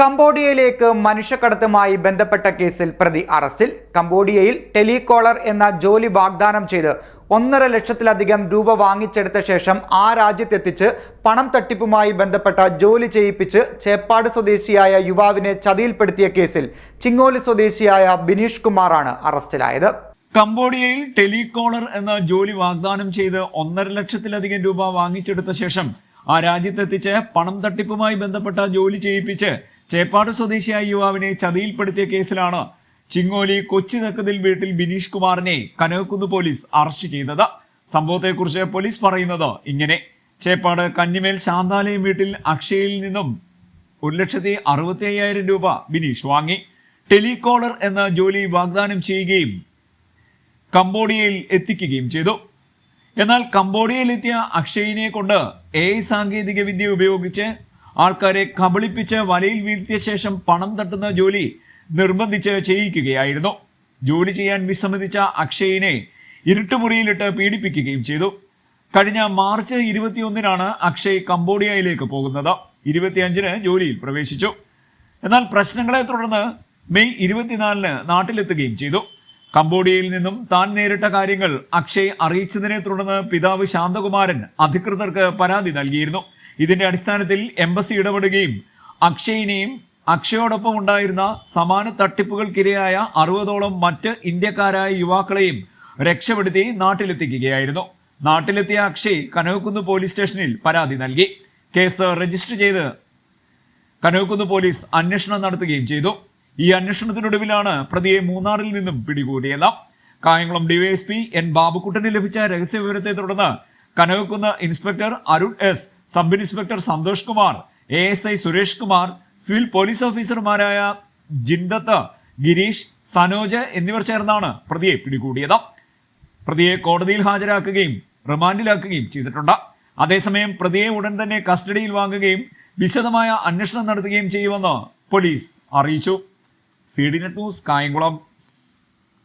കംബോഡിയയിലേക്ക് മനുഷ്യക്കടത്തുമായി ബന്ധപ്പെട്ട കേസിൽ പ്രതി അറസ്റ്റിൽ. കംബോഡിയയിൽ ടെലികോളർ എന്ന ജോലി വാഗ്ദാനം ചെയ്ത് ഒന്നര ലക്ഷത്തിലധികം രൂപ വാങ്ങിച്ചെടുത്ത ശേഷം ആ രാജ്യത്തെത്തിച്ച് പണം തട്ടിപ്പുമായി ബന്ധപ്പെട്ട ജോലി ചെയ്യിപ്പിച്ച് ചേപ്പാട് സ്വദേശിയായ യുവാവിനെ ചതിയിൽപ്പെടുത്തിയ കേസിൽ ചിങ്ങോലി സ്വദേശിയായ ബിനീഷ് കുമാറാണ് അറസ്റ്റിലായത്. കംബോഡിയയിൽ ടെലികോളർ എന്ന ജോലി വാഗ്ദാനം ചെയ്ത് ഒന്നര ലക്ഷത്തിലധികം രൂപ വാങ്ങിച്ചെടുത്ത ശേഷം ആ രാജ്യത്തെത്തിച്ച് പണം തട്ടിപ്പുമായി ബന്ധപ്പെട്ട ജോലി ചെയ്യിപ്പിച്ച് ചേപ്പാട് സ്വദേശിയായ യുവാവിനെ ചതിയിൽപ്പെടുത്തിയ കേസിലാണ് ചിങ്ങോലി കൊച്ചി തക്കതിൽ വീട്ടിൽ ബിനീഷ് കുമാറിനെ കനകക്കുന്ന് പോലീസ് അറസ്റ്റ് ചെയ്തത്. സംഭവത്തെക്കുറിച്ച് പോലീസ് പറയുന്നത് ഇങ്ങനെ. ചേപ്പാട് കന്നിമേൽ ശാന്താലയം വീട്ടിൽ അക്ഷയയിൽ നിന്നും ഒരു ലക്ഷത്തി അറുപത്തി അയ്യായിരം രൂപ ബിനീഷ് വാങ്ങി. ടെലികോളർ എന്ന ജോലി വാഗ്ദാനം ചെയ്യുകയും കംബോഡിയയിൽ എത്തിക്കുകയും ചെയ്തു. എന്നാൽ കംബോഡിയയിലെത്തിയ അക്ഷയിനെ കൊണ്ട് എ സാങ്കേതിക വിദ്യ ഉപയോഗിച്ച് ആൾക്കാരെ കബളിപ്പിച്ച് വലയിൽ വീഴ്ത്തിയ ശേഷം പണം തട്ടുന്ന ജോലി നിർബന്ധിച്ച് ചെയ്യിക്കുകയായിരുന്നു. ജോലി ചെയ്യാൻ വിസമ്മതിച്ച അക്ഷയിനെ ഇരുട്ടുമുറിയിലിട്ട് പീഡിപ്പിക്കുകയും ചെയ്തു. കഴിഞ്ഞ മാർച്ച് ഇരുപത്തിയൊന്നിനാണ് അക്ഷയ് കംബോഡിയയിലേക്ക് പോകുന്നത്. ഇരുപത്തിയഞ്ചിന് ജോലിയിൽ പ്രവേശിച്ചു. എന്നാൽ പ്രശ്നങ്ങളെ തുടർന്ന് മെയ് ഇരുപത്തിനാലിന് നാട്ടിലെത്തുകയും ചെയ്തു. കംബോഡിയയിൽ നിന്നും താൻ നേരിട്ട കാര്യങ്ങൾ അക്ഷയ് അറിയിച്ചതിനെ തുടർന്ന് പിതാവ് ശാന്തകുമാരൻ അധികൃതർക്ക് പരാതി നൽകിയിരുന്നു. ഇതിന്റെ അടിസ്ഥാനത്തിൽ എംബസി ഇടപെടുകയും അക്ഷയിനെയും അക്ഷയോടൊപ്പം ഉണ്ടായിരുന്ന സമാന തട്ടിപ്പുകൾക്കിരയായ അറുപതോളം മറ്റ് ഇന്ത്യക്കാരായ യുവാക്കളെയും രക്ഷപ്പെടുത്തി നാട്ടിലെത്തിക്കുകയായിരുന്നു. നാട്ടിലെത്തിയ അക്ഷയ് കനകക്കുന്ന് പോലീസ് സ്റ്റേഷനിൽ പരാതി നൽകി. കേസ് രജിസ്റ്റർ ചെയ്ത് കനകക്കുന്ന് പോലീസ് അന്വേഷണം നടത്തുകയും ചെയ്തു. ഈ അന്വേഷണത്തിനൊടുവിലാണ് പ്രതിയെ മൂന്നാറിൽ നിന്നും പിടികൂടിയത്. കായംകുളം ഡിവൈഎസ്പി എൻ ബാബുക്കുട്ടന് ലഭിച്ച രഹസ്യ വിവരത്തെ തുടർന്ന് Kanakakkunnu inspector Arun S sub inspector Santhosh Kumar A S I Suresh Kumar civil police ഓഫീസർമാരായ ജിന്ദത്ത് ഗിരീഷ് സനോജ് എന്നിവർ ചേർന്നാണ് പ്രതിയെ പിടികൂടിയത്. പ്രതിയെ കോടതിയിൽ ഹാജരാക്കുകയും റിമാൻഡിലാക്കുകയും ചെയ്തിട്ടുണ്ട്. അതേസമയം പ്രതിയെ ഉടൻ തന്നെ കസ്റ്റഡിയിൽ വാങ്ങുകയും വിശദമായ അന്വേഷണം നടത്തുകയും ചെയ്യുമെന്ന് പോലീസ് അറിയിച്ചു. C D net news Kayamkulam.